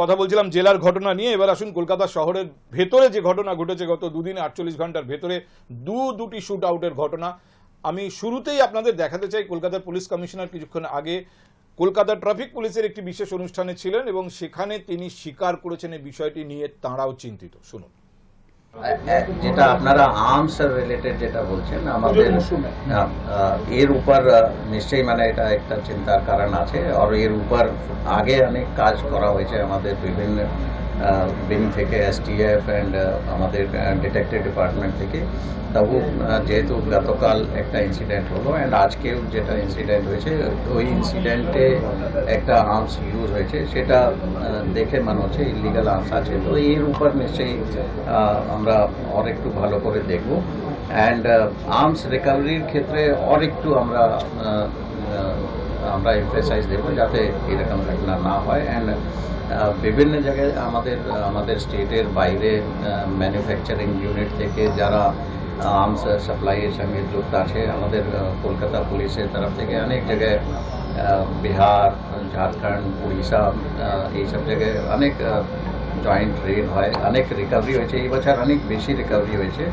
কথা বলছিলাম জেলার ঘটনা নিয়ে। এবার আসুন কলকাতা শহরের ভেতরে যে ঘটনা ঘটেছে গত দুদিন আটচল্লিশ ঘণ্টার ভেতরে, দু দুটি শ্যুট আউটের ঘটনা। আমি শুরুতেই আপনাদের দেখাতে চাই, কলকাতার পুলিশ কমিশনার কিছুক্ষণ আগে কলকাতা ট্রাফিক পুলিশের একটি বিশেষ অনুষ্ঠানে ছিলেন এবং সেখানে তিনি স্বীকার করেছেন এই বিষয়টি নিয়ে, তাঁরাও চিন্তিত। শুনুন। যেটা আপনারা আর্মস রিলেটেড যেটা বলছেন আমাদের এর উপর নিশ্চয়ই মানে এটা একটা চিন্তার কারণ আছে আর এর উপর আগে অনেক কাজ করা হয়েছে আমাদের বিভিন্ন বিং থেকে এসটিএফ অ্যান্ড আমাদের ডিটেকটিভ ডিপার্টমেন্ট থেকে। তবু যেহেতু গতকাল একটা ইনসিডেন্ট হলো অ্যান্ড আজকেও যেটা ইনসিডেন্ট হয়েছে, ওই ইনসিডেন্টে একটা আর্মস ইউজ হয়েছে, সেটা দেখে মনে হচ্ছে ইলিগাল আর্মস আছে। তো এর উপর নিশ্চয়ই আমরা একটু ভালো করে দেখব। অ্যান্ড আর্মস রিকভারির ক্ষেত্রে একটু আমরা আমরা এমফেসাইজ দেব যাতে এরকম ঘটনা না হয়। অ্যান্ড বিভিন্ন জায়গায় আমাদের আমাদের স্টেটের বাইরে ম্যানুফ্যাকচারিং ইউনিট থেকে যারা আর্মস সাপ্লাইয়ের সঙ্গে যুক্ত আছে, আমাদের কলকাতা পুলিশের তরফ থেকে অনেক জায়গায় বিহার, ঝাড়খণ্ড, উড়িষ্যা এইসব জায়গায় অনেক জয়েন্ট রেড হয়, অনেক রিকভারি হয়েছে। এই বছর অনেক বেশি রিকভারি হয়েছে।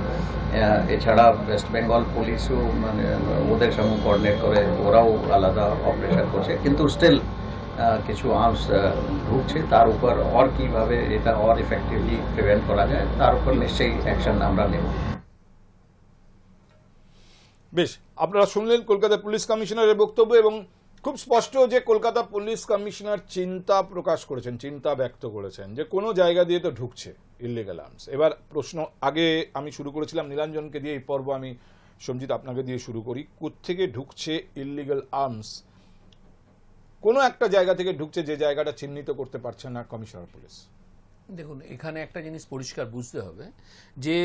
এছাড়া ওয়েস্ট বেঙ্গল পুলিশও মানে ওদের সঙ্গে কোঅর্ডিনেট করে ওরাও আলাদা অপারেশন করছে। কিন্তু স্টিল কিছু আর্মস ঢুকছে। তার উপর আর কীভাবে এটা আর ইফেক্টিভলি প্রিভেন্ট করা যায়, তার উপর নিশ্চয়ই অ্যাকশন আমরা নেব। বেশ, আপনারা শুনলেন কলকাতা পুলিশ কমিশনারের বক্তব্য এবং খুব স্পষ্ট যে কলকাতা পুলিশ কমিশনার চিন্তা প্রকাশ করেছেন, চিন্তা ব্যক্ত করেছেন যে কোনো জায়গা দিয়ে তো ঢুকছে ইলিগাল আর্মস এবার প্রশ্ন, আগে আমি শুরু করেছিলাম নীলাঞ্জনকে দিয়ে এই পর্ব আমি সঞ্জিত আপনাকে দিয়ে শুরু করি। কোত্থেকে ঢুকছে ইলিগাল আর্মস কোনো একটা জায়গা থেকে ঢুকছে যে জায়গাটা চিহ্নিত করতে পারছে না কমিশনার পুলিশ। দেখুন এখানে একটা জিনিস পরিষ্কার বুঝতে হবে যে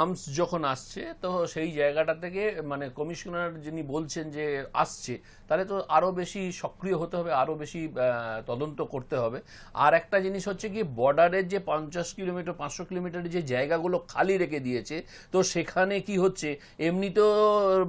আর্মস যখন আসছে তো সেই জায়গাটা থেকে মানে কমিশনার যিনি বলছেন যে আসছে তাহলে তো আরও বেশি সক্রিয় হতে হবে আরও বেশি তদন্ত করতে হবে। আর একটা জিনিস হচ্ছে কি বর্ডারের যে পঞ্চাশ কিলোমিটার পাঁচশো কিলোমিটারের যে জায়গাগুলো খালি রেখে দিয়েছে তো সেখানে কি হচ্ছে এমনি তো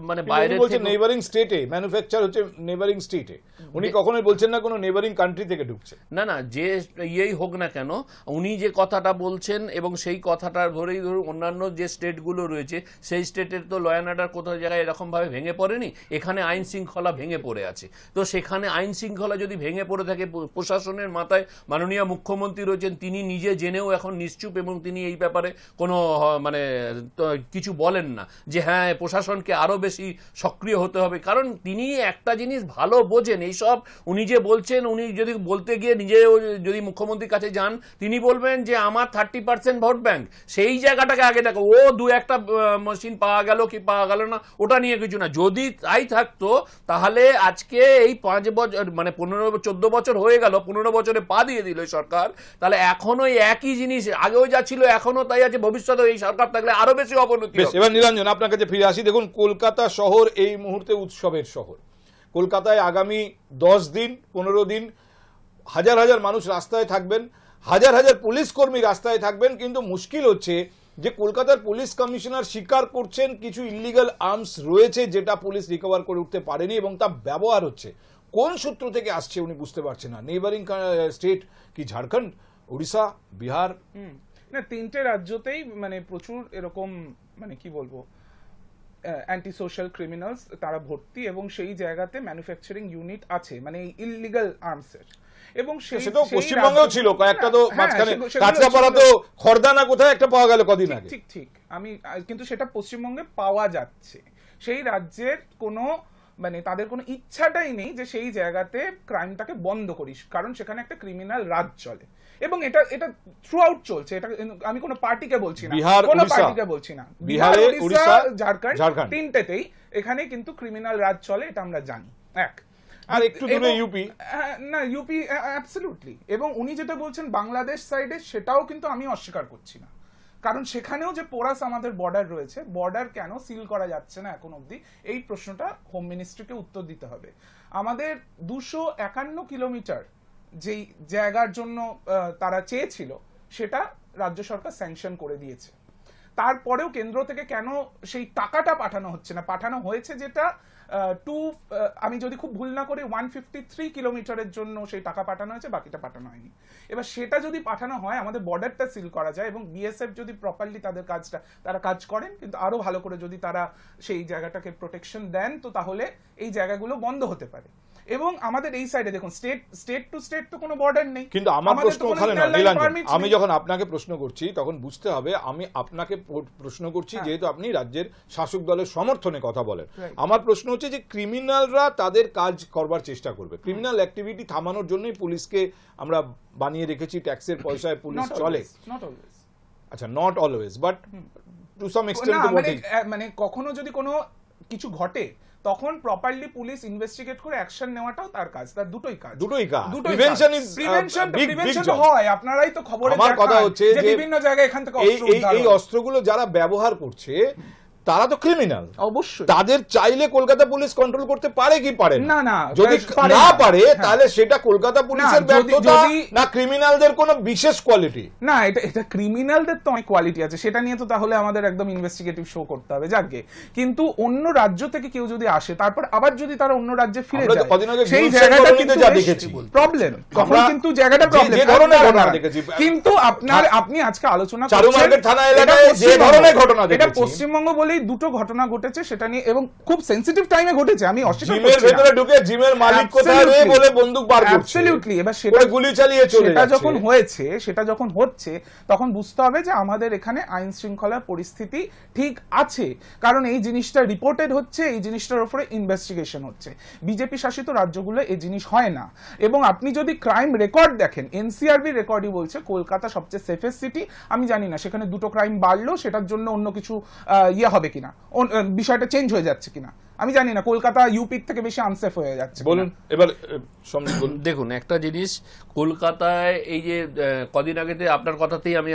মানে বাইরে নেবারিং স্টেটে ম্যানুফ্যাকচার হচ্ছে নেবারিং স্টেটে উনি কখনোই বলছেন না কোনো নেবারিং কান্ট্রি থেকে ঢুকছে। না না যে ইয়েই হোক না কেন উনি যে কথাটা বলছেন এবং সেই কথাটা ধরেই ধরুন অন্যান্য যে স্টেটগুলো রয়েছে, সেই স্টেটের তো ল অ্যান্ড অর্ডার কোথাও জায়গায় এরকমভাবে ভেঙে পড়েনি? এখানে আইন শৃঙ্খলা ভেঙে পড়ে আছে। তো সেখানে আইন শৃঙ্খলা যদি ভেঙে পড়ে থাকে প্রশাসনের মাথায় মাননীয় মুখ্যমন্ত্রী রয়েছেন, তিনি নিজে জেনেও এখন নিশ্চুপ এবং তিনি এই ব্যাপারে কোনো মানে কিছু বলেন না যে হ্যাঁ প্রশাসনকে আরও বেশি সক্রিয় হতে হবে। কারণ তিনি একটা জিনিস ভালো বোঝেন, এইসব উনি যে বলছেন, উনি যদি বলতে গিয়ে নিজেও যদি মুখ্যমন্ত্রীর কাছে যান, তিনি বলবেন যে আমার থার্টি পার্সেন্ট ভোট ব্যাংক সেই জায়গাটাকে আগে দেখো। ও দু একটা মেশিন পাওয়া গেল কি পাওয়া গেল না ওটা নিয়ে কিছু না। যদি তাই থাকতো তাহলে আজকে এই পাঁচ বছর মানে পনেরো চোদ্দ বছর হয়ে গেল পনেরো বছরে পা দিয়ে দিল সরকার। তাহলে এখনও একই জিনিস আগেও যা ছিল এখনও তাই আছে। ভবিষ্যতে এই সরকার থাকলে আরও বেশি অবনতি। এবার নিরঞ্জন আপনার কাছে ফিরে আসি। দেখুন কলকাতা শহর এই মুহূর্তে উৎসবের শহর। কলকাতায় আগামী দশ দিন পনেরো দিন হাজার হাজার মানুষ রাস্তায় থাকবেন। হাজার হাজার পুলিশ কর্মী রাস্তায় থাকবেন, কিন্তু মুশকিল হচ্ছে যে কলকাতার পুলিশ কমিশনার স্বীকার করছেন কিছু ইলিগাল আর্মস রয়েছে যেটা পুলিশ রিকভার করে উঠতে পারেনি এবং তা ব্যবহার হচ্ছে। কোন সূত্র থেকে আসছে উনি বুঝতে পারছেন না। নেবারিং স্টেট কি, ঝাড়খণ্ড, উড়িষ্যা, বিহার। না, তিনটে রাজ্যতেই মানে প্রচুর এরকম মানে কি বলব অ্যান্টি সোশ্যাল ক্রিমিনালস তারা ভর্তি এবং সেই জায়গাতে ম্যানুফ্যাকচারিং ইউনিট আছে মানে ইললিগাল আর্মসের এবং সেই সেটাও সেই পশ্চিমবঙ্গেও ছিল কয়েকটা তো হ্যাঁ, মাঝখানে। সেগুলো- সেগুলো কাঁচরাপাড়া। তো খর্দানা কোথায় একটা পাওয়া গেল কদিন আগে। ঠিক ঠিক। আমি কিন্তু সেটা পশ্চিমবঙ্গে পাওয়া যাচ্ছে। সেই রাজ্যের কোনো মানে তাদের কোনো ইচ্ছাটাই নেই যে সেই জায়গাতে ক্রাইমটাকে বন্ধ করিস কারণ সেখানে একটা ক্রিমিনাল রাজ চলে। এবং এটা এটা থ্রু আউট চলছে। এটা আমি কোনো পার্টিকে বলছি না। কোনো পার্টিকে বলছি না। বিহারে, উড়িষ্যা, ঝাড়খণ্ড। তিনটেতেই এখানে কিন্তু ক্রিমিনাল রাজ চলে এটা আমরা জানি। এক। আর একটু দূরে ইউপি। না ইউপি অ্যাবসলিউটলি এবং উনি যেটা বলছেন বাংলাদেশ সাইডে সেটাও কিন্তু আমি অস্বীকার করছি না। কারণ সেখানেও যে পোরাস আমাদের বর্ডার রয়েছে বর্ডার কেন সিল করা যাচ্ছে না এখন অবধি এই প্রশ্নটা হোম মিনিস্ট্রিকে উত্তর দিতে হবে। আমাদের দুশো একান্ন কিলোমিটার যেই জায়গার জন্য তারা চেয়েছিল সেটা রাজ্য সরকার স্যাংশন করে দিয়েছে। তারপরেও কেন্দ্র থেকে কেন সেই টাকাটা পাঠানো হচ্ছে না? পাঠানো হয়েছে যেটা টু আমি যদি খুব ভুল না করি ওয়ান ফিফটি থ্রি কিলোমিটারের জন্য সেই টাকা পাঠানো হয়েছে, বাকিটা পাঠানো হয়নি। এবার সেটা যদি পাঠানো হয়, আমাদের বর্ডারটা সিল করা যায় এবং বিএসএফ যদি প্রপারলি তাদের কাজটা, তারা কাজ করেন, কিন্তু আরও ভালো করে যদি তারা সেই জায়গাটাকে প্রোটেকশন দেন, তো তাহলে এই জায়গাগুলো বন্ধ হতে পারে। এবং আমাদের এই সাইডে দেখুন স্টেট স্টেট টু স্টেট তো কোনো বর্ডার নেই। কিন্তু আমার প্রশ্ন ওখানে না নীলাঞ্জন আমি যখন আপনাকে প্রশ্ন করছি তখন বুঝতে হবে আমি আপনাকে প্রশ্ন করছি হ্যাঁ। যেহেতু আপনি রাজ্যের শাসক দলের সমর্থনে কথা বলেন। আমার প্রশ্ন হচ্ছে যে ক্রিমিনালরা তাদের কাজ করবার চেষ্টা করবে। ক্রিমিনাল অ্যাক্টিভিটি থামানোর জন্যই পুলিশকে আমরা বানিয়ে রেখেছি ট্যাক্সের পয়সায় পুলিশ চলে. আচ্ছা not always but to some extent মানে কখনো যদি কোনো কিছু ঘটে তখন প্রপারলি পুলিশ ইনভেস্টিগেট করে অ্যাকশন নেওয়াটাও তার কাজ তার দুটোই কাজ দুটোই কাজ। দুটোই প্রিভেনশন ইজ প্রিভেনশন job. হয় আপনারাই তো খবরে আমার কথা হচ্ছে যে বিভিন্ন জায়গায় এখান থেকে অস্ত্র এই। অস্ত্রগুলো যারা ব্যবহার করছে তারা তো ক্রিমিনাল অবশ্যই। তাদের চাইলে কলকাতা পুলিশ কন্ট্রোল করতে পারে কি পারে না, না, যদি না। পারে হ্যাঁ। তাহলে সেটা কলকাতা পুলিশের ব্যর্থতা না ক্রিমিনালদের কোনো বিশেষ কোয়ালিটি না এটা এটা ক্রিমিনালদের তো অনেক কোয়ালিটি আছে। সেটা নিয়ে তো তাহলে আমাদের একদম ইনভেস্টিগেটিভ শো করতে হবে যাকে কিন্তু অন্য রাজ্য থেকে কেউ যদি আসে তারপর আবার যদি তারা অন্য রাজ্যে ফিরে যায় সেই জায়গাটা কিন্তু যা দেখেছি। প্রবলেম তখন কিন্তু জায়গাটা প্রবলেম যে ধরনের ঘটনা দেখেছি। কিন্তু আপনার আপনি আজকে আলোচনা চারু মার্কেট থানা এলাকায় যে ধরনের ঘটনা এটা পশ্চিমবঙ্গ বলেই দুটো ঘটনা ঘটেছে সেটা নিয়ে এবং খুব সেন্সিটিভ টাইমে ঘটেছে আমি অস্বীকার জিমের ভেতরে ঢুকে জিমের মালিক কোথায় রে বলে বন্দুক বার করছে। Absolutely, এবার সেটা গুলি চালিয়ে চলে সেটা যখন হয়েছে সেটা যখন হচ্ছে তখন বুঝতে হবে যে আমাদের এখানে আইন শৃঙ্খলার পরিস্থিতি ঠিক আছে। কারণ এই জিনিসটা রিপোর্টেড হচ্ছে এই জিনিসটার উপরে ইনভেস্টিগেশন হচ্ছে। বিজেপি শাসিত রাজ্যগুলো এই জিনিস হয় না। এবং আপনি যদি ক্রাইম রেকর্ড দেখেন এনসিআরবি রেকর্ডই বলছে কলকাতা সবচেয়ে সেফেস্ট সিটি আমি জানি না সেখানে দুটো ক্রাইম বাড়লো সেটার জন্য অন্য কিছু আহ, ইয়ে হবে। কিনা? অন- বিষয়টা চেঞ্জ হয়ে যাচ্ছে কিনা? আমি জানি না কলকাতা ইউপির থেকে বেশি আনসেফ হয়ে যাচ্ছে বলুন এবার দেখুন একটা জিনিস কলকাতায় এই যে কদিন আগেতে আপনার কথাতেই আমি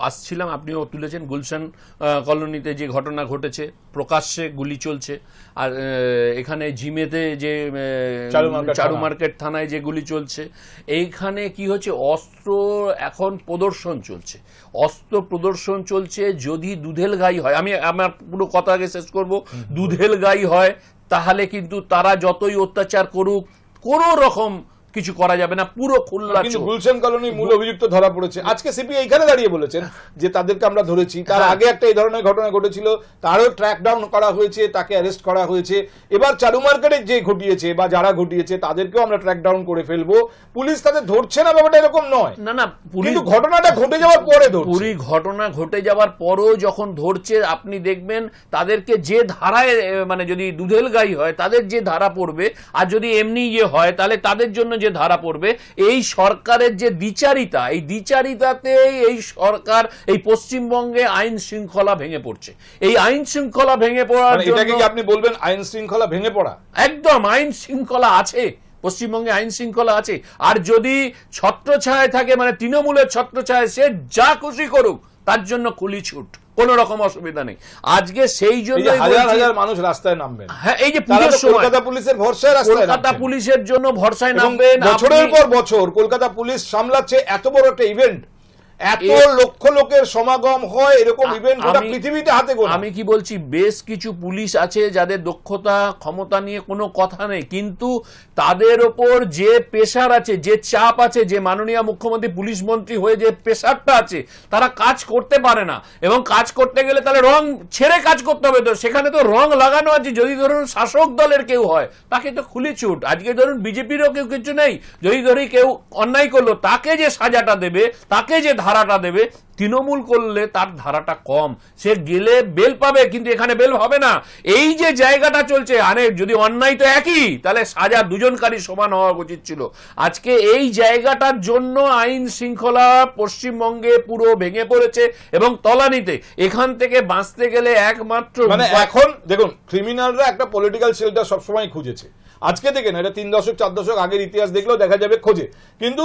আসছিলাম আপনিও তুলেছেন গুলশান কলোনিতে যে ঘটনা ঘটেছে প্রকাশ্যে গুলি চলছে আর এখানে জিমেতে যে চারু মার্কেট থানায়। যে গুলি চলছে এইখানে কি হচ্ছে অস্ত্র এখন প্রদর্শন চলছে। অস্ত্র প্রদর্শন চলছে যদি দুধেল গাই হয় আমি আমার পুরো কথা আগে শেষ করব দুধেল গাই হয় তাহলে কিন্তু তারা যতই অত্যাচার করুক কোনো রকম কিছু করা যাবে না পুরো চোখ। গুলশান কলোনির মূল অভিযুক্ত ধরা পড়েছে। আজকে সিপি এইখানে দাঁড়িয়ে বলেছেন যে তাদেরকে আমরা ধরেছি। তার হ্যাঁ। আগে একটা এই ধরনের ঘটনা ঘটেছিল। তারও ট্র্যাক ডাউন করা হয়েছে তাকে অ্যারেস্ট করা হয়েছে। এবার চালু মার্কেটে যে ঘটিয়েছে বা যারা ঘটিয়েছে তাদেরকেও আমরা ট্র্যাক ডাউন করে ফেলব। পুলিশ তাদের ধরছে না ব্যাপারটা এরকম নয়। না না পুলিশ কিন্তু ঘটনাটা ঘটে যাওয়ার পরে পুরি ঘটনা ঘটে যাওয়ার পরও যখন ধরছে আপনি দেখবেন তাদেরকে যে ধারায় মানে যদি দুধেল গাই হয় তাদের যে ধারা পড়বে আর যদি এমনি ইয়ে হয় তাহলে তাদের জন্য যে ধারা পড়বে এই সরকারের যে দ্বিচারিতা এই দ্বিচারিতাতেই এই সরকার এই পশ্চিমবঙ্গে আইন শৃঙ্খলা ভেঙে পড়ছে। এই আইন শৃঙ্খলা ভেঙে পড়ার মানে এটাকে কি আপনি বলবেন আইন শৃঙ্খলা ভেঙে পড়া? একদম আইন শৃঙ্খলা আছে। পশ্চিমবঙ্গে আইন শৃঙ্খলা আছে। আর যদি ছত্রছায় থাকে মানে তৃণমূলের ছত্রছায় সে যা খুশি করুক তার জন্য খুলি ছুট। কোন রকম অসুবিধা নেই। আজকে সেই জন্য হাজার হাজার মানুষ রাস্তায় নামবেন। হ্যাঁ এই যে পুজোর সময় কলকাতা পুলিশের ভরসায় রাস্তায় কলকাতা পুলিশের জন্য ভরসায় নামবে নামবেন বছরের পর বছর কলকাতা পুলিশ সামলাচ্ছে এত বড় একটা ইভেন্ট এত লক্ষ লোকের সমাগম হয় এরকম ইভেন্ট গোটা পৃথিবীতে হাতে গোনা। আমি কি বলছি বেশ কিছু পুলিশ আছে যাদের দক্ষতা ক্ষমতা নিয়ে কোনো কথা নেই কিন্তু তাদের ওপর যে প্রেশার আছে যে চাপ আছে যে মাননীয় মুখ্যমন্ত্রী পুলিশ মন্ত্রী হয়ে যে প্রেশারটা আছে তারা কাজ করতে পারে না। এবং কাজ করতে গেলে তাহলে রং ছেড়ে কাজ করতে হবে। তো সেখানে তো রং লাগানো আছে যদি ধরুন শাসক দলের কেউ হয় তাকে তো খুলে ছুট আজকে ধরুন বিজেপিরও কেউ কিছু নেই যদি ধরি কেউ অন্যায় করল তাকে যে সাজাটা দেবে তাকে যে ধারাটা দেবে তৃণমূল করলে তার ধারাটা কম। সে গেলে বেল পাবে কিন্তু এখানে বেল হবে না। এই যে জায়গাটা চলছে আরে যদি অন্যায় তো একই তাহলে সাজা দুজনকারী সমান হওয়া উচিত ছিল। আজকে এই জায়গাটার জন্য আইন শৃঙ্খলা পশ্চিমবঙ্গে পুরো ভেঙে পড়েছে এবং তলানিতে। এখান থেকে বাঁচতে গেলে একমাত্র মানে এখন দেখুন ক্রিমিনালরা একটা পলিটিক্যাল শেল্টার সবসময় খুঁজেছে। আজকে থেকে না, এটা তিন দশক, চার দশক আগের ইতিহাস দেখলেও দেখা যাবে খোঁজে। কিন্তু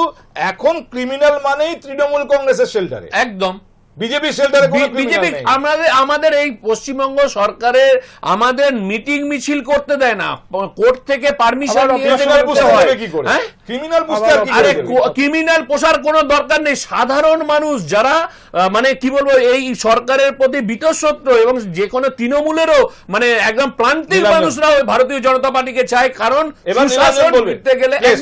এখন ক্রিমিনাল মানেই তৃণমূল কংগ্রেসের শেল্টারে একদম। বিজেপি শেল্টারে বিজেপি আমাদের আমাদের এই পশ্চিমবঙ্গ সরকারের আমাদের মিটিং মিছিল করতে দেয় না। কোর্ট থেকে পারমিশন হয়। হ্যাঁ ক্রিমিনাল আর ক্রিমিনাল পোষার কোনো দরকার নেই। সাধারণ মানুষ যারা মানে কি বলব এই সরকারের প্রতি বিতঃসত্র এবং যে কোনো তৃণমূলেরও মানে একদম প্রান্তিক মানুষরা ভারতীয় জনতা পার্টিকে চায়। কারণ সুশাসন ফিরতে গেলে এক।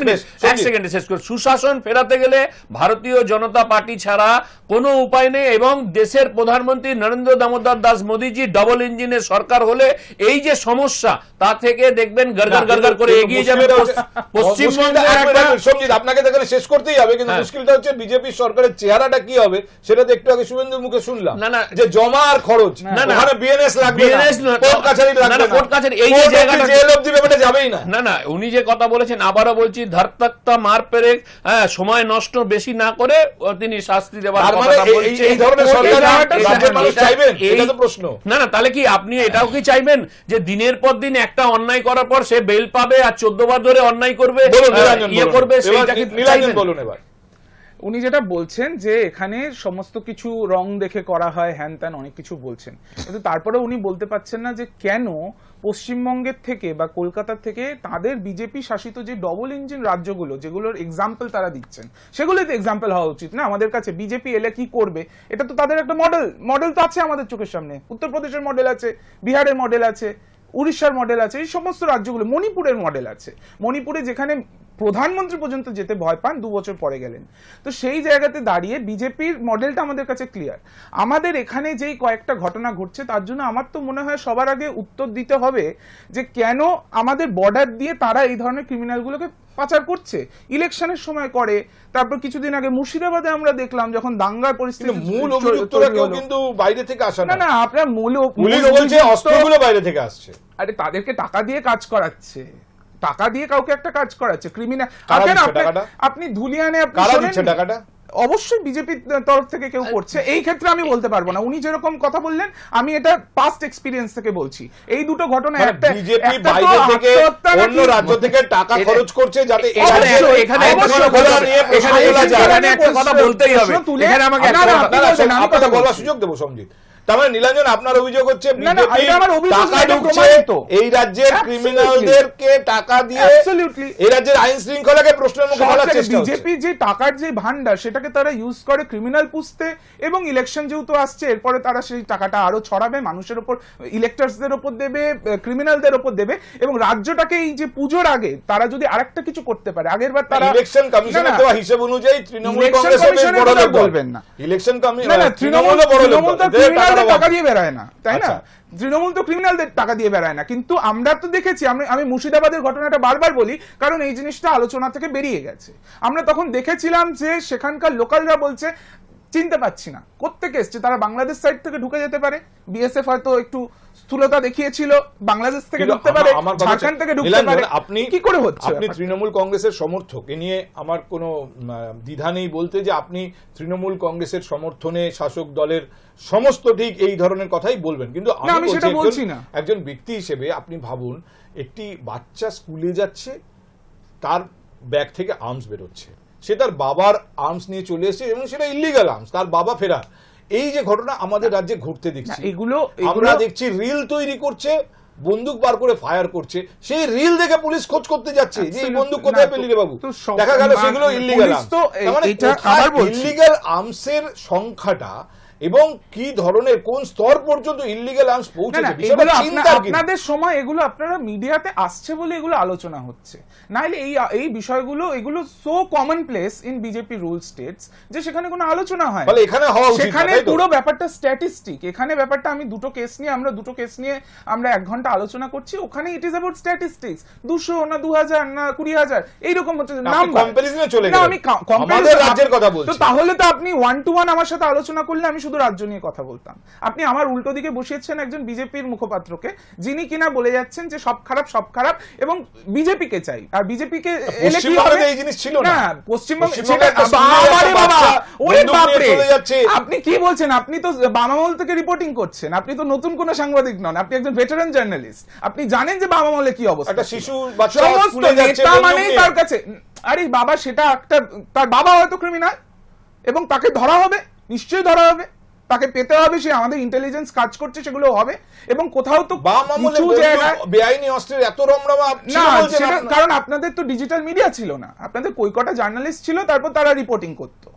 সেকেন্ডে শেষ করে সুশাসন ফেরাতে গেলে ভারতীয় জনতা পার্টি ছাড়া কোনো উপায় নেই এবং দেশের প্রধানমন্ত্রী নরেন্দ্র দামোদর দাস মোদীজি ডবল ইঞ্জিনের সরকার হলে এই যে সমস্যা তা থেকে দেখবেন গড়গড় গড়গড় করে এগিয়ে যাবে মুশকিলটা হচ্ছে- পশ্চিমবঙ্গে মুশকিলটা- এক মিনিট, একটা এক আপনাকে তাহলে শেষ করতেই হবে কিন্তু হ্যাঁ। মুশকিলটা হচ্ছে বিজেপি সরকারের চেহারাটা কি হবে সেটা তো একটু আগে শুভেন্দুর মুখে শুনলাম না, না। যে জমা আর খরচ না, না। ওখানে বিএনএস লাগবে না, কোর্ট কাছারি লাগবে না, কোর্ট কাছারি, এই যে জায়গাটা- জেল অবধি ব্যাপারটা যাবেই না না না উনি যে কথা বলেছেন আবারও বলছি ধারতাক্তা মার পেরেক হ্যাঁ সময় নষ্ট বেশি না করে তিনি শাস্তি দেওয়ার মানে বলছেন এই সরকার রাজ্যের মানুষ চাইবেন? এটা তো প্রশ্ন। না না তাহলে কি আপনি এটাও কি চাইবেন যে দিনের পর দিন একটা অন্যায় করার পর সে বেল পাবে আর চোদ্দ বার ধরে অন্যায় করবে ইয়ে করবে সেটা সেইটা কি বলুন এবার উনি যেটা বলছেন যে এখানে সমস্ত কিছু রং দেখে করা হয়, হ্যান ত্যান অনেক কিছু বলছেন। কিন্তু তারপরে উনি বলতে পারছেন না যে কেন পশ্চিমবঙ্গের থেকে বা কলকাতার থেকে তাদের বিজেপি শাসিত যে ডবল ইঞ্জিন রাজ্যগুলো, যেগুলোর এক্সাম্পল তারা দিচ্ছেন, সেগুলোই তো এক্সাম্পল হওয়া উচিত না। আমাদের কাছে বিজেপি এলে কি করবে? এটা তো তাদের একটা মডেল মডেল তো আছে আমাদের চোখের সামনে। উত্তরপ্রদেশের মডেল আছে, বিহারের মডেল আছে, উড়িষ্যার মডেল আছে, এই সমস্ত রাজ্যগুলো, মণিপুরের মডেল আছে। মণিপুরে যেখানে প্রধানমন্ত্রী পর্যন্ত যেতে ভয় পান দু বছর পরে গেলেন। তো সেই জায়গাতে দাঁড়িয়ে বিজেপির মডেলটা আমাদের কাছে ক্লিয়ার আমাদের এখানে যেই কয়েকটা ঘটনা ঘটছে তার জন্য আমার তো মনে হয় সবার আগে উত্তর দিতে হবে যে কেন আমাদের বর্ডার দিয়ে তারা এই ধরনের ক্রিমিনালগুলোকে পাচার করছে। ইলেকশনের সময় করে তারপর কিছুদিন আগে মুর্শিদাবাদে আমরা দেখলাম যখন দাঙ্গার পরিস্থিতি মূল তৈরি অভিযুক্তরা কেউ কিন্তু বাইরে থেকে আসে না না না আপনার মূল পুলিশ বলছে অস্ত্রগুলো বাইরে থেকে আসছে। আরে তাদেরকে টাকা দিয়ে কাজ করাচ্ছে। টাকা দিয়ে কাউকে একটা কাজ করাচ্ছে ক্রিমিনাল? আপনি ধুলিয়ানে টাকাটা? অবশ্যই বিজেপির তরফ থেকে কেউ করছে এই ক্ষেত্রে আমি বলতে পারব না উনি যেরকম কথা বললেন আমি এটা পাস্ট এক্সপিরিয়েন্স থেকে বলছি এই দুটো ঘটনা একটা বিজেপি একটা তো বাইরে থেকে অন্য রাজ্য থেকে টাকা খরচ করছে যাতে এখানে- এখানে একটা কথা- নিয়ে এখানে- তোলা যায়। এখানে একটা কথা বলতেই হবে। এখানে আমাকে একটা কথা- বলার সুযোগ দেবো সঞ্জিত তার মানে নীলাঞ্জন আপনার অভিযোগ হচ্ছে টাকা ঢুকছে এই রাজ্যের ক্রিমিনালদেরকে টাকা দিয়ে এই রাজ্যের আইন শৃঙ্খলাকে প্রশ্নের মুখে ফেলার চেষ্টা বিজেপি যে টাকার যে ভান্ডার সেটাকে তারা ইউজ করে ক্রিমিনাল পুষতে এবং ইলেকশন যেহেতু আসছে এরপরে তারা সেই টাকাটা আরও ছড়াবে মানুষের উপর ইলেক্টার্সদের উপর দেবে ক্রিমিনালদের উপর দেবে এবং রাজ্যটাকে এই যে পুজোর আগে তারা যদি আরেকটা কিছু করতে পারে আগের বার তারা ইলেকশন কমিশনের দেওয়া হিসেব অনুযায়ী তৃণমূল দল। বলবেন না। ইলেকশন কমিশন তৃণমূল ক্রিমিনালদের টাকা দিয়ে বেড়ায় না তাই না? আচ্ছা। তৃণমূল তো ক্রিমিনালদের টাকা দিয়ে বেড়ায় না কিন্তু আমরা তো দেখেছি আমি আমি মুর্শিদাবাদের ঘটনাটা বারবার বলি কারণ এই জিনিসটা আলোচনা থেকে বেরিয়ে গেছে। আমরা তখন দেখেছিলাম যে সেখানকার লোকালরা বলছে চিনতে পাচ্ছি না। কোত্থেকে এসছে? তারা বাংলাদেশ সাইড থেকে ঢুকে যেতে পারে। বিএসএফ হয়তো একটু স্থূলতা দেখিয়েছিল। বাংলাদেশ থেকে ঢুকতে পারে। ঝাড়খণ্ড থেকে ঢুকতে পারে। আপনি কি করে হচ্ছে আপনি তৃণমূল কংগ্রেসের সমর্থক। এ নিয়ে আমার কোনো দ্বিধা নেই বলতে যে আপনি তৃণমূল কংগ্রেসের সমর্থনে শাসক দলের সমস্ত ঠিক এই ধরনের কথাই বলবেন। কিন্তু আমি সেটা বলছি না। একজন ব্যক্তি হিসেবে আপনি ভাবুন একটি বাচ্চা স্কুলে যাচ্ছে তার ব্যাগ থেকে আর্মস বেরোচ্ছে। সে তার বাবার আর্মস নিয়ে চলে এসেছে এবং সেটা ইলিগাল আর্মস তার বাবা ফেরার। এই যে ঘটনা আমাদের রাজ্যে ঘুরতে দেখছি। এগুলো- আমরা দেখছি রিল তৈরি করছে বন্দুক বার করে ফায়ার করছে। সেই রিল দেখে পুলিশ খোঁজ করতে যাচ্ছে যে এই বন্দুক কোথায় পেলি রে বাবু? দেখা গেল সেগুলো ইলিগাল ইলিগাল তো ইলিগাল আর্মসের সংখ্যাটা এবং কি ধরনের কোন স্তর পর্যন্ত ইলিগাল আর্মস পৌঁছেছে। আপনাদের সময় এগুলো আপনারা মিডিয়াতে আসছে বলে এগুলো আলোচনা হচ্ছে নাইলে এই এই বিষয়গুলো এগুলো so common place in BJP rule states যে সেখানে কোনো আলোচনা হয়। এখানে সেখানে পুরো ব্যাপারটা স্ট্যাটিস্টিক এখানে ব্যাপারটা আমি দুটো কেস নিয়ে আমরা দুটো কেস নিয়ে আমরা এক ঘণ্টা আলোচনা করছি ওখানে ইট ইজ অ্যাবাউট স্ট্যাটিস্টিক্স দুশো না দু হাজার না কুড়ি হাজার এইরকম হচ্ছে নাম্বার comparison-এ চলে না আমি কা- comparison- আমাদের রাজ্যের কথা বলছি। তো তাহলে তো আপনি ওয়ান টু ওয়ান আমার সাথে আলোচনা করলে আমি শুধু রাজ্য নিয়ে কথা বলতাম। আপনি আমার উল্টো দিকে বসিয়েছেন একজন বিজেপির মুখপাত্রকে যিনি কিনা বলে যাচ্ছেন যে সব খারাপ সব খারাপ এবং বিজেপিকে চাই। আর বিজেপিকে এলে কি হবে এই জিনিস ছিল না। পশ্চিমবঙ্গে। আপনি কি বলছেন? আপনি তো বামামল থেকে রিপোর্টিং করছেন। আপনি তো নতুন কোন সাংবাদিক নন। আপনি একজন ভেটারান জার্নালিস্ট আপনি জানেন যে বামামলে কি অবস্থা একটা শিশু বাচ্চা সমস্ত স্কুলে যাচ্ছে নেতা মানেই তার কাছে আরে বাবা সেটা একটা তার বাবা হয়তো ক্রিমিনাল এবং তাকে ধরা হবে নিশ্চয়ই ধরা হবে। তাকে পেতে হবে সে আমাদের ইন্টেলিজেন্স কাজ করছে সেগুলো হবে। এবং কোথাও তো কিছু জায়গায় বেআইনি অস্ত্রের এত রমরমা না? কারণ আপনাদের তো ডিজিটাল মিডিয়া ছিল না। আপনাদের কই কটা জার্নালিস্ট ছিল তারপর তারা রিপোর্টিং করতো।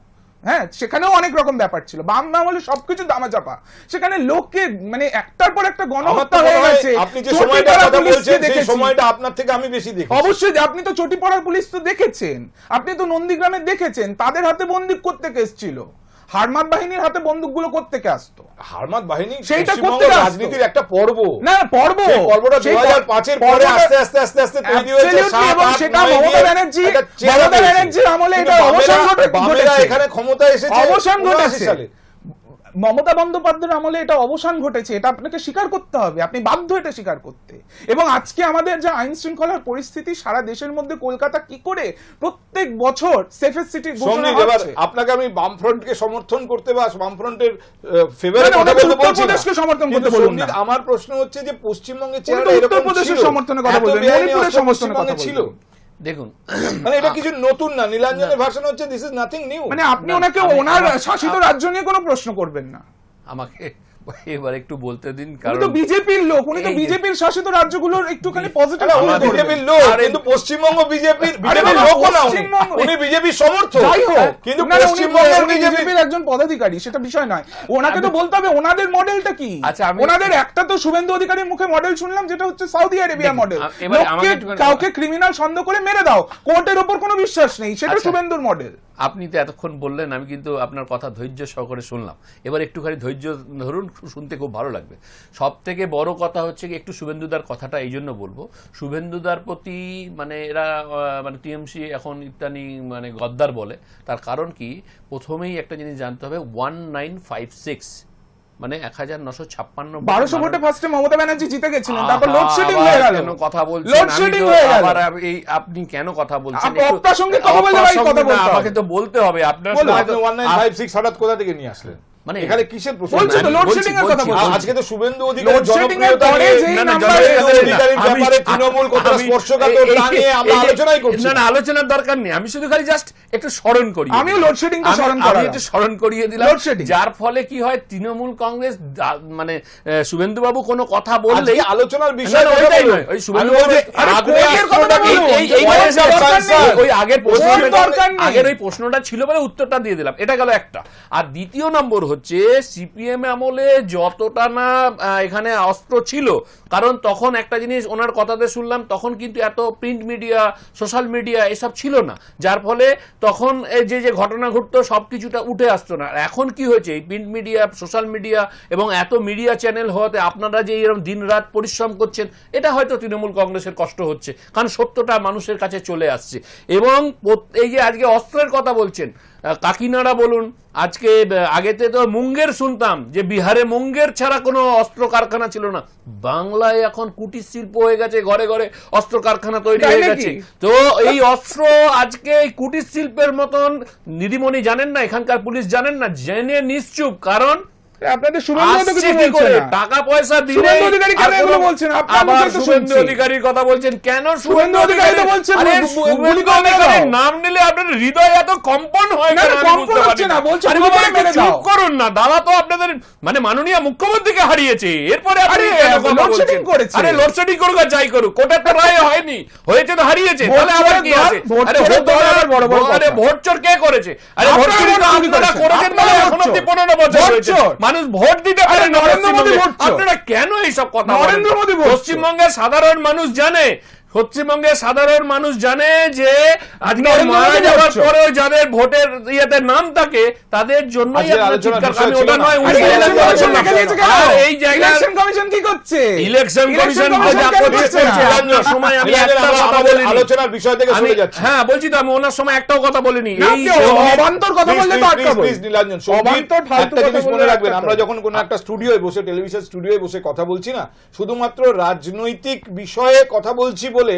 হ্যাঁ সেখানেও অনেক রকম ব্যাপার ছিল। বাম আমলে সবকিছু দামাচাপা। সেখানে লোককে মানে একটার পর একটা গণহত্যা হয়ে গেছে। আপনি যে সময়টা কথা বলছেন সেই সময়টা আপনার থেকে আমি বেশি দেখি অবশ্যই আপনি তো চটি পড়ার পুলিশ তো দেখেছেন। আপনি তো নন্দীগ্রামে দেখেছেন তাদের হাতে বন্দুক করতে কেস ছিল হারমাত বাহিনীর হাতে বন্দুকগুলো কোত্থেকে আসতো? হারমাত বাহিনী সেইটা করতে রাজনীতির একটা পর্ব। না পর্ব। পর্বটা দু হাজার পাঁচের পরে আস্তে আস্তে আস্তে আস্তে তৈরি হয়েছে। সেটা মমতা ব্যানার্জি মমতা। ব্যানার্জির আমলে এটা অবসান ঘটে- ঘটেছে। এখানে ক্ষমতা এসেছে অবসান 79 ঘটেছে। মমতা বন্দ্যোপাধ্যায়ের আমলে এটা অবসান ঘটেছে এটা আপনাকে স্বীকার করতে হবে আপনি বাধ্য এটা স্বীকার করতে এবং আজকে আমাদের যা আইন শৃঙ্খলার পরিস্থিতি সারা দেশের মধ্যে কলকাতা কি করে প্রত্যেক বছর সেফেস্ট সিটি ঘোষণা হচ্ছে আপনাকে আমি বামফ্রন্টকে সমর্থন করতে বা বামফ্রন্টের ফেভারে না, না, কথা বলতে বলছি না। সমর্থন করতে বলুন না। আমার প্রশ্ন হচ্ছে যে পশ্চিমবঙ্গের চেহারা উত্তরপ্রদেশের ছিল সমর্থনের কথা বলবেন, মণিপুরের সমর্থনের কথা ছিল। দেখুন। মানে এটা কিছু নতুন না নীলাঞ্জনের ভাষণ হচ্ছে দিস ইজ নাথিং নিউ মানে আপনি ওনাকে ওনার শাসিত রাজ্য নিয়ে কোনো প্রশ্ন করবেন না। আমাকে এবার একটু বলতে দিন কারণ তো বিজেপির লোক উনি তো বিজেপির শাসিত রাজ্যগুলোর একটুখানি পজিটিভ উনি বিজেপির লোক আরে- কিন্তু পশ্চিমবঙ্গ বিজেপির বিজেপির লোক না উনি। বিজেপির সমর্থক। যাই হোক কিন্তু না, না, পশ্চিমবঙ্গের বিজেপির একজন পদাধিকারী সেটা বিষয় নয়। ওনাকে তো বলতে হবে ওনাদের মডেলটা কি? আচ্ছা, ওনাদের একটা তো শুভেন্দু অধিকারীর মুখে মডেল শুনলাম যেটা হচ্ছে সৌদি আরেবিয়া মডেল কাউকে ক্রিমিনাল সন্দেহ করে মেরে দাও। কোর্টের উপর কোনো বিশ্বাস নেই সেটা আচ্ছা। শুভেন্দুর মডেল আপনি তো এতক্ষণ বললেন, আমি কিন্তু আপনার কথা ধৈর্য সহকারে শুনলাম। এবার একটুখানি ধৈর্য ধরুন, শুনতে খুব ভালো লাগবে। সব থেকে বড় কথা হচ্ছে কি, একটু শুভেন্দুদার কথাটা এই জন্য বলব। শুভেন্দুদার প্রতি মানে এরা মানে টিএমসি এখন ইত্যাদি মানে গদ্দার বলে। তার কারণ কি, প্রথমেই একটা জিনিস জানতে হবে, ওয়ান নাইন ফাইভ সিক্স মানে এক হাজার নশো ছাপ্পান্ন বারোশো ভোটে ফার্স্টে মমতা ব্যানার্জি জিতে গেছিলেন তারপর লোডশেডিং হয়ে গেল। কেন কথা বলছেন? লোডশেডিং হয়ে গেল। আবার এই আপনি কেন কথা বলছেন? আপনার সঙ্গে কথা বলতে কথা বলতে আমাকে তো বলতে হবে। আপনার বলুন, সময় আপনি তো- ওয়ান নাইন ফাইভ সিক্স হঠাৎ কোথা থেকে নিয়ে আসলেন? মানে- এখানে কিসের প্রশ্ন? বলছি তো, লোডশেডিং এর কথা বলছি। আজকে তো শুভেন্দু অধিকারী জনপ্রিয়তা নিয়ে- নাম্বার। অধিকারীর ব্যাপারে তৃণমূল আমি- স্পর্শকাতর তা নিয়ে আমরা আলোচনাই করছি। না না আলোচনার দরকার নেই। আমি শুধু খালি জাস্ট একটু স্মরণ করি লোডশেডিং আমি স্মরণ আমি একটু স্মরণ করিয়ে দিলাম। লোডশেডিং। যার ফলে কি হয় তৃণমূল কংগ্রেস মানে শুভেন্দু বাবু কোনো কথা বললেই আজকে আলোচনার বিষয় ওইটাই নয়। ওই শুভেন্দু বাবু- কথা। ওই আগের দরকার আগের ওই প্রশ্নটা ছিল বলে উত্তরটা দিয়ে দিলাম। এটা গেল একটা। আর দ্বিতীয় নম্বর হচ্ছে সিপিএম আমলে যতটা না এখানে অস্ত্র ছিল, কারণ তখন একটা জিনিস ওনার কথাতে শুনলাম, তখন কিন্তু এত প্রিন্ট মিডিয়া সোশ্যাল মিডিয়া এসব ছিল না। যার ফলে তখন যে যে ঘটনা ঘটতো, সব কিছুটা উঠে আসতো না। এখন কি হয়েছে? এই প্রিন্ট মিডিয়া সোশ্যাল মিডিয়া এবং এত মিডিয়া চ্যানেল হওয়াতে আপনারা যে এরকম দিন রাত পরিশ্রম করছেন, এটা হয়তো তৃণমূল কংগ্রেসের কষ্ট হচ্ছে। কারণ সত্যটা মানুষের কাছে চলে আসছে। এবং এই যে আজকে অস্ত্রের কথা বলছেন কাকিনাড়া বলুন। আজকে আগেতে তো মুঙ্গের শুনতাম যে বিহারে মুঙ্গের ছাড়া কোনো অস্ত্র কারখানা ছিল না। বাংলায় এখন কুটির শিল্প হয়ে গেছে ঘরে ঘরে অস্ত্র কারখানা তৈরি হয়ে গেছে। তো এই অস্ত্র আজকে এই কুটির শিল্পের মতন নিদিমণি জানেন না এখানকার পুলিশ জানেন না? জেনে নিশ্চুপ কারণ আপনাদের শুভেন্দু তো আসছে কিছু কি বলছে করে টাকা পয়সা দিলে অধিকারী কেন এগুলো বলছেন? আপনার তো শুভেন্দু অধিকারীর কথা বলছেন। কেন শুভেন্দু অধিকারী তো বলছে, আরে গু- গু- শুভেন্দু গুলি করে মেরে অধিকারীর নাম নিলে আপনার হৃদয় এত কম্পন হয় না, কেন না, আমি কম্পন হচ্ছে না, বলছে আরে গুলি বাবা, করে একটু মেরে চুপ করুন না দাদা তো আপনাদের মানে মাননীয় মুখ্যমন্ত্রীকে হারিয়েছে। এরপরে আপনি কেন কথা লোডশেডিং বলছেন? আরে লোডশেডিং করুক আর যাই করুক। কোটার তো রায় হয়নি। হয়েছে তো হারিয়েছে। ভোট তাহলে আবার কি আছে? আরে ভোট আবার বড় বড় আরে ভোট চোর কে করেছে? আরে ভোট আপনারা চুরি তো ভোট চুরি আপনারা করেছেন। করেছেন বলে এখন ভোট অব্দি বছর হয়েছে। চোর। মানুষ ভোট দিতে পারে নরেন্দ্র মোদী ভোট আপনারা কেন এইসব কথা নরেন্দ্র মোদী পশ্চিমবঙ্গের সাধারণ মানুষ জানে পশ্চিমবঙ্গের সাধারণ মানুষ জানে যে আজকে মারা যাওয়ার। পরেও যাদের ভোটের ইয়েতে নাম থাকে তাদের জন্যই আজকের আপনারা আলোচনার চিৎকার বিষয় আমি ছিল ওটা নয় আরে, উনি ইলেকশন বলেছেন কমিশন না। রেখে দিয়েছে কেন? আর এই জায়গায় ইলেকশন কমিশন কি করছে ইলেকশন কমিশন কমিশন যা করছে করছে না? করছে। আপনার সময় আমি একটা কথা আমাদের আলোচনার বিষয় থেকে সরে যাচ্ছি হ্যাঁ বলছি তো আমি ওনার সময় একটাও কথা বলিনি না, এই অবান্তর কথা বললে তো আটকাবো please, নীলাঞ্জন, অবান্তর ফালতু কথা মনে রাখবেন আমরা যখন কোনো একটা স্টুডিওয় বসে টেলিভিশন স্টুডিওয় বসে কথা বলছি না শুধুমাত্র রাজনৈতিক বিষয়ে কথা বলছি বলে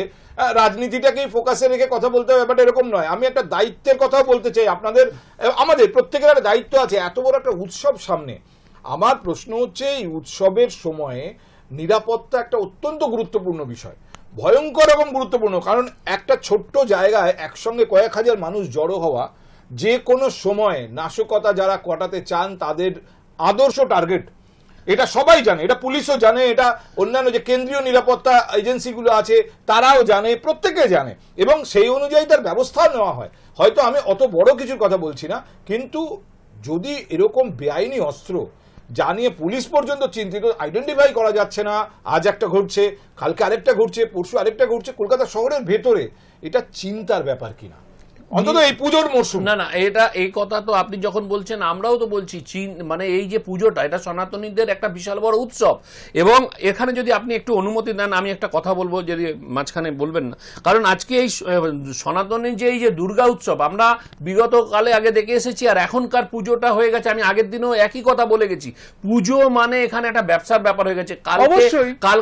রাজনীতিটাকেই ফোকাসে রেখে কথা বলতে হবে ব্যাপারটা এরকম নয়। আমি একটা দায়িত্বের কথাও বলতে চাই। আপনাদের আমাদের প্রত্যেকের একটা দায়িত্ব আছে, এত বড় একটা উৎসব সামনে। আমার প্রশ্ন হচ্ছে, এই উৎসবের সময়ে নিরাপত্তা একটা অত্যন্ত গুরুত্বপূর্ণ বিষয়। ভয়ঙ্কর রকম গুরুত্বপূর্ণ, কারণ একটা ছোট্ট জায়গায় একসঙ্গে কয়েক হাজার মানুষ জড়ো হওয়া, যে কোনো সময় নাশকতা যারা কটাতে চান, তাদের আদর্শ টার্গেট এটা সবাই জানে, এটা পুলিশও জানে, এটা অন্যান্য যে কেন্দ্রীয় নিরাপত্তা এজেন্সিগুলো আছে, তারাও জানে, প্রত্যেকে জানে। এবং সেই অনুযায়ী তার ব্যবস্থা নেওয়া হয়। হয়তো আমি অত বড় কিছুর কথা বলছি না, কিন্তু যদি এরকম বেআইনি অস্ত্র জানিয়ে পুলিশ পর্যন্ত চিন্তিত আইডেন্টিফাই করা যাচ্ছে না, আজ একটা ঘটছে, কালকে আরেকটা ঘটছে, পরশু আরেকটা ঘটছে, কলকাতা শহরের ভেতরে, এটা চিন্তার ব্যাপার কিনা? অন্তত এই পুজোর মরশুম। না না এটা এই কথা তো আপনি যখন বলছেন আমরাও তো বলছি চীন মানে এই যে পুজোটা এটা সনাতনীদের একটা বিশাল বড় উৎসব। এবং এখানে যদি আপনি একটু অনুমতি দেন আমি একটা কথা বলব যদি মাঝখানে বলবেন না। কারণ আজকে এই সনাতনী যে এই যে দুর্গা উৎসব আমরা বিগত কালে আগে দেখে এসেছি আর এখনকার পুজোটা হয়ে গেছে আমি আগের দিনও একই কথা বলে গেছি। পুজো মানে এখানে একটা ব্যবসার ব্যাপার হয়ে গেছে। কালকে অবশ্যই। কাল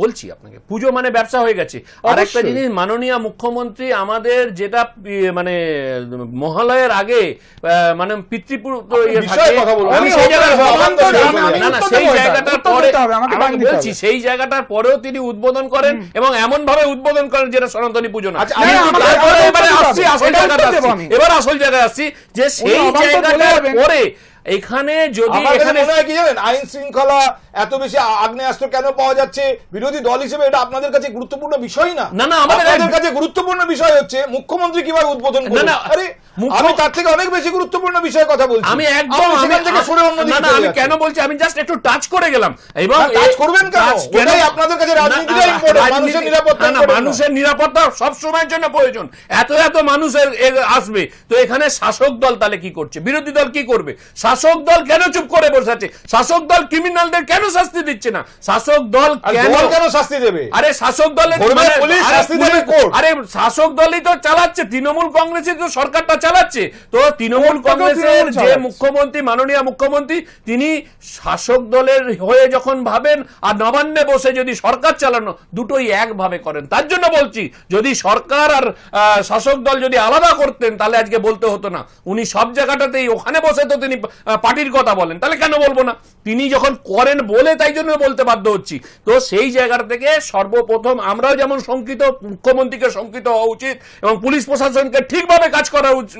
বলছি আপনাকে পুজো মানে ব্যবসা হয়ে গেছে। আর একটা জিনিস মাননীয় মুখ্যমন্ত্রী আমাদের যেটা মানে মহালয়ের আগে মানে পিতৃপুর ইয়ে সেই জায়গাটার পরে বলছি সেই জায়গাটার পরেও তিনি উদ্বোধন করেন এবং এমন ভাবে উদ্বোধন করেন যেটা সনাতনী পুজো না। আচ্ছা, এবারে আসল জায়গাটা জায়গায় আসছি যে সেই জায়গাটার পরে এখানে যদি এখানে আইন শৃঙ্খলা এত বেশি আগ্নেয়াস্ত্র কেন পাওয়া যাচ্ছে? বিরোধী দল হিসেবে এটা আপনাদের কাছে গুরুত্বপূর্ণ বিষয় না। না, না, আমাদের- কাছে গুরুত্বপূর্ণ বিষয় হচ্ছে মুখ্যমন্ত্রী কীভাবে উদ্বোধন করবেন না, আরে আমি তার থেকে অনেক বেশি গুরুত্বপূর্ণ বিষয়ে কথা বলছি। আমি একদম সেখান থেকে সরে অন্য না না আমি কেন বলছি? আমি জাস্ট একটু টাচ করে গেলাম। এবং এই- করবেন কেন? touch আপনাদের কাছে না, রাজনীতিটাই না, important, রাজনীতি- মানুষের নিরাপত্তা না, না, মানুষের নিরাপত্তা সব সময়ের জন্য প্রয়োজন। এত এত মানুষের আসবে। তো এখানে শাসক দল তাহলে কি করছে? বিরোধী দল কি করবে? শাসক দল কেন চুপ করে বসে আছে? শাসক দল ক্রিমিনালদের কেন শাস্তি দিচ্ছে না? শাসক দল কেন কেন শাস্তি দেবে? আরে শাসক দলের মানে- আরে শাসক দলই তো চালাচ্ছে তৃণমূল কংগ্রেসই তো সরকারটা চালাচ্ছে। তো তৃণমূল কংগ্রেসের যে মুখ্যমন্ত্রী মাননীয় মুখ্যমন্ত্রী তিনি শাসক দলের হয়ে যখন ভাবেন আর নবান্নে বসে যদি সরকার চালানো দুটোই একভাবে করেন। তার জন্য বলছি যদি সরকার আর শাসক দল যদি আলাদা করতেন তাহলে আজকে বলতে হতো না। উনি সব জায়গাটাতেই ওখানে বসে তো তিনি পার্টির কথা বলেন। তাহলে কেন বলব না? তিনি যখন করেন বলে তাই জন্য বলতে বাধ্য হচ্ছি। তো সেই জায়গাটা থেকে সর্বপ্রথম আমরাও যেমন শঙ্কিত মুখ্যমন্ত্রীকে শঙ্কিত হওয়া উচিত এবং পুলিশ প্রশাসনকে ঠিকভাবে কাজ করা উচিত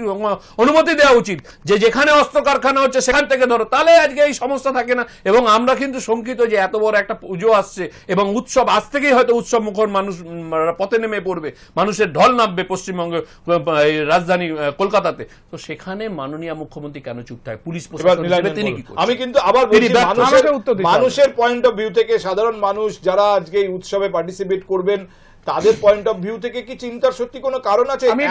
অনুমতি দেওয়া উচিত যে যেখানে অস্ত্র কারখানা হচ্ছে সেখান থেকে ধরো। তাহলে আজকে এই সমস্যা থাকে না এবং আমরা কিন্তু শঙ্কিত যে এত বড় একটা পুজো আসছে এবং উৎসব আজ থেকেই হয়তো উৎসব মুখর মানুষ পথে নেমে পড়বে। মানুষের ঢল নামবে পশ্চিমবঙ্গে রাজধানী কলকাতাতে। তো সেখানে মাননীয় মুখ্যমন্ত্রী কেন চুপ থাকে? পুলিশ প্রশাসন তিনি কি আমি কিন্তু আবার উত্তর। মানুষের পয়েন্ট অফ ভিউ থেকে সাধারণ মানুষ যারা আজকে এই উৎসবে পার্টিসিপেট করবেন তাদের পয়েন্ট অফ ভিউ থেকে কি চিন্তার সত্যি কোনো কারণ আছে? আমি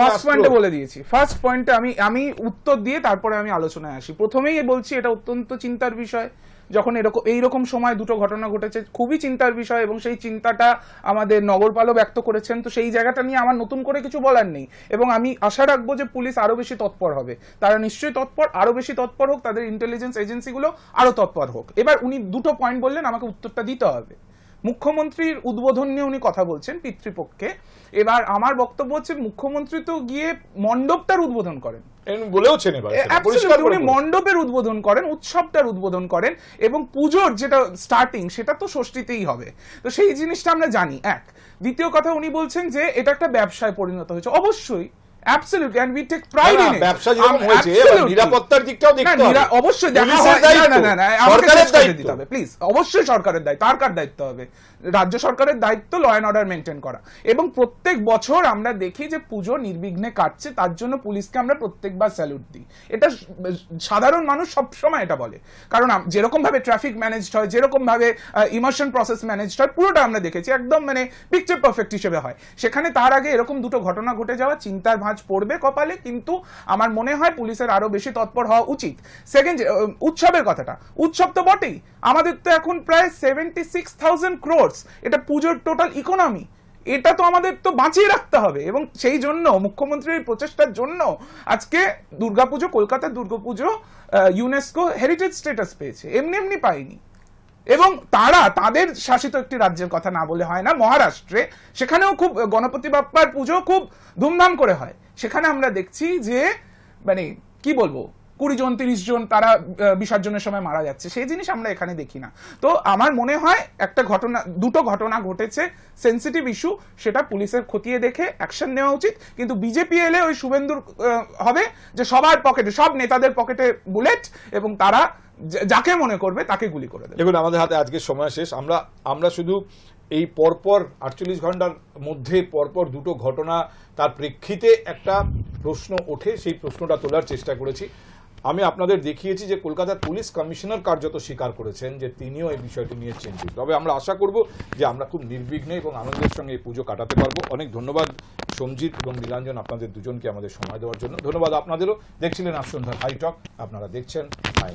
ফার্স্ট পয়েন্টে বলে দিয়েছি। ফার্স্ট পয়েন্টে আমি আমি উত্তর দিয়ে তারপরে আমি আলোচনায় আসি। প্রথমেই বলছি এটা অত্যন্ত চিন্তার বিষয়। যখন এরকম এইরকম সময় দুটো ঘটনা ঘটেছে, খুবই চিন্তার বিষয় এবং সেই চিন্তাটা আমাদের নগরপালও ব্যক্ত করেছেন। তো সেই জায়গাটা নিয়ে আমার নতুন করে কিছু বলার নেই এবং আমি আশা রাখব যে পুলিশ আরও বেশি তৎপর হবে। তারা নিশ্চয়ই তৎপর আরও বেশি তৎপর হোক, তাদের ইন্টেলিজেন্স এজেন্সিগুলো আরও তৎপর হোক। এবার উনি দুটো পয়েন্ট বললেন, আমাকে উত্তরটা দিতে হবে। মুখ্যমন্ত্রীর উদ্বোধন নিয়ে উনি কথা বলছেন পিতৃপক্ষে। এবার আমার বক্তব্য হচ্ছে মুখ্যমন্ত্রী তো গিয়ে মণ্ডপটার উদ্বোধন করেন। বলেওছেন এবার উনি মণ্ডপের উদ্বোধন করেন উৎসবটার উদ্বোধন করেন এবং পুজোর যেটা স্টার্টিং সেটা তো ষষ্ঠীতেই হবে। তো সেই জিনিসটা আমরা জানি এক। দ্বিতীয় কথা উনি বলছেন যে এটা একটা ব্যবসায় পরিণত হয়েছে। অবশ্যই absolutely and we take pride in ব্যবসা যেরকম হয়েছে, নিরাপত্তার দিকটাও দেখতে হবে। অবশ্যই দেখা হয়- না, না, না, সরকারের দায়িত্ব। দিতে হবে প্লিজ অবশ্যই সরকারের দায়িত্ব আর কার দায়িত্ব হবে? রাজ্য সরকারের দায়িত্ব ল অ্যান্ড অর্ডার মেনটেন করা। এবং প্রত্যেক বছর আমরা দেখি যে পুজো নির্বিঘ্নে কাটছে তার জন্য পুলিশকে আমরা প্রত্যেকবার স্যালুট দিই। এটা সাধারণ মানুষ সবসময় এটা বলে। কারণ যেরকম ভাবে ট্রাফিক ম্যানেজড হয় যেরকম ভাবে ইমোশন প্রসেস ম্যানেজড হয় পুরোটা আমরা দেখেছি একদম মানে পিকচার পারফেক্ট হিসেবে হয়। সেখানে তার আগে এরকম দুটো ঘটনা ঘটে যাওয়া চিন্তার ভাঁজ পড়বে কপালে, কিন্তু আমার মনে হয় পুলিশের আরও বেশি তৎপর হওয়া উচিত। সেকেন্ড উৎসবের কথাটা। উৎসব তো বটেই। আমাদের তো এখন প্রায় সেভেন্টি সিক্স থাউজেন্ড ক্রোর্স এটা পুজোর টোটাল ইকোনমি এটা তো আমাদের তো বাঁচিয়ে রাখতে হবে। এবং সেই জন্য, মুখ্যমন্ত্রীর প্রচেষ্টার জন্য আজকে দুর্গাপুজো কলকাতার দুর্গাপুজো ইউনেস্কো হেরিটেজ স্টেটাস পেয়েছে। এমনি এমনি পায়নি এবং তারা, তাদের শাসিত একটি রাজ্যের কথা না বলে হয় না, মহারাষ্ট্রে। সেখানেও খুব গণপতি বাপ্পার পুজো খুব ধুমধাম করে হয়। সেখানে আমরা দেখছি যে মানে কি বলব? কুড়ি জন, তিরিশ জন তারা বিসর্জনের সময় মারা যাচ্ছে। সেই জিনিস আমরা এখানে দেখি না। তো আমার মনে হয় একটা ঘটনা, দুটো ঘটনা ঘটেছে সেন্সিটিভ ইস্যু সেটা পুলিশের খতিয়ে দেখে অ্যাকশন নেওয়া উচিত। কিন্তু বিজেপি এলে ওই শুভেন্দুর হবে যে সবার পকেটে, সব নেতাদের পকেটে বুলেট এবং তারা যাকে মনে করবে তাকে গুলি করে দেবে। দেখুন, আমাদের হাতে আজকের সময় শেষ। আমরা আমরা শুধু এই পরপর আটচল্লিশ ঘণ্টার মধ্যে পরপর দুটো ঘটনা তার প্রেক্ষিতে একটা প্রশ্ন ওঠে, সেই প্রশ্নটা তোলার চেষ্টা করেছি। আমি আপনাদের দেখিয়েছি যে কলকাতার পুলিশ কমিশনার কার্যত স্বীকার করেছেন যে তিনিও এই বিষয়টি নিয়ে চিন্তিত। তবে আমরা আশা করব যে আমরা খুব নির্বিঘ্নে এবং আনন্দের সঙ্গে এই পুজো কাটাতে পারব। অনেক ধন্যবাদ সঞ্জিত এবং নীলাঞ্জন আপনাদের দুজনকে আমাদের সময় দেওয়ার জন্য। ধন্যবাদ আপনাদেরও। দেখছিলেন আজ সন্ধ্যার হাইটক আপনারা দেখছেন হাই